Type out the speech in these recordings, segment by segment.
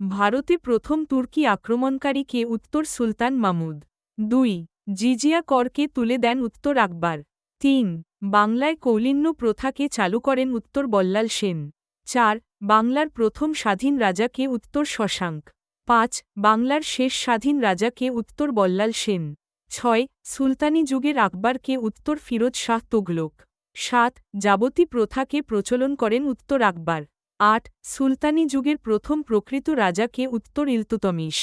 ভারতে প্রথম তুর্কি আক্রমণকারী কে উত্তর সুলতান মামুদ। দুই, জিজিয়া করকে তুলে দেন উত্তর আকবর। তিন, বাংলায় কৌলিন্য প্রথাকে চালু করেন উত্তর বল্লাল সেন। চার, বাংলার প্রথম স্বাধীন রাজাকে উত্তর শশাঙ্ক। পাঁচ, বাংলার শেষ স্বাধীন রাজাকে উত্তর বল্লাল সেন। ছয়, সুলতানি যুগের আকবরকে উত্তর ফিরোজ শাহ তুগলক সাত যাবতী প্রথাকে প্রচলন করেন উত্তর আকবর। আট, সুলতানি যুগের প্রথম প্রকৃত রাজাকে উত্তর ইলতুতমিশ।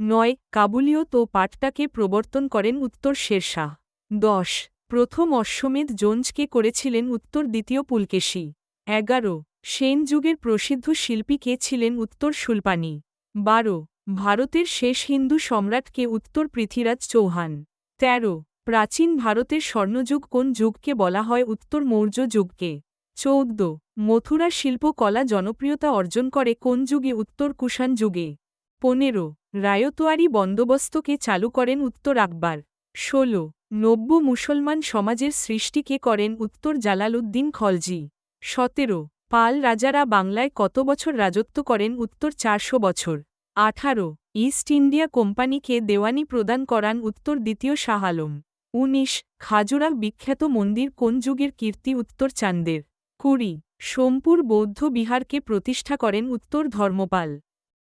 নয়, কাবুলীয় তো পাটটাকে প্রবর্তন করেন উত্তর শেরশাহ। দশ, প্রথম অশ্বমেধ জোঞ্জকে করেছিলেন উত্তর দ্বিতীয় পুলকেশী। এগারো, সেন যুগের প্রসিদ্ধ শিল্পী কে ছিলেন উত্তর শুল্পানি বারো, ভারতের শেষ হিন্দু সম্রাটকে উত্তর পৃথিরাজ চৌহান। তেরো, প্রাচীন ভারতের স্বর্ণযুগ কোন যুগকে বলা হয় উত্তর মৌর্য যুগকে চৌদ্দ, মথুরা শিল্পকলা জনপ্রিয়তা অর্জন করে কোন যুগে উত্তর কুষাণ যুগে? পনেরো, রায়তোয়ারি বন্দোবস্তকে চালু করেন উত্তর আকবর। ষোলো, নব্য মুসলমান সমাজের সৃষ্টিকে করেন উত্তর জালালউদ্দিন খলজি। সতেরো, পাল রাজারা বাংলায় কত বছর রাজত্ব করেন উত্তর চারশো বছর। আঠারো, ইস্ট ইন্ডিয়া কোম্পানিকে দেওয়ানি প্রদান করান উত্তর দ্বিতীয় শাহ আলম। উনিশ খাজুরা বিখ্যাত মন্দির কোন যুগের কীর্তি উত্তর চান্দের কুড়ি সোমপুর বৌদ্ধ বিহারকে প্রতিষ্ঠা করেন উত্তর ধর্মপাল।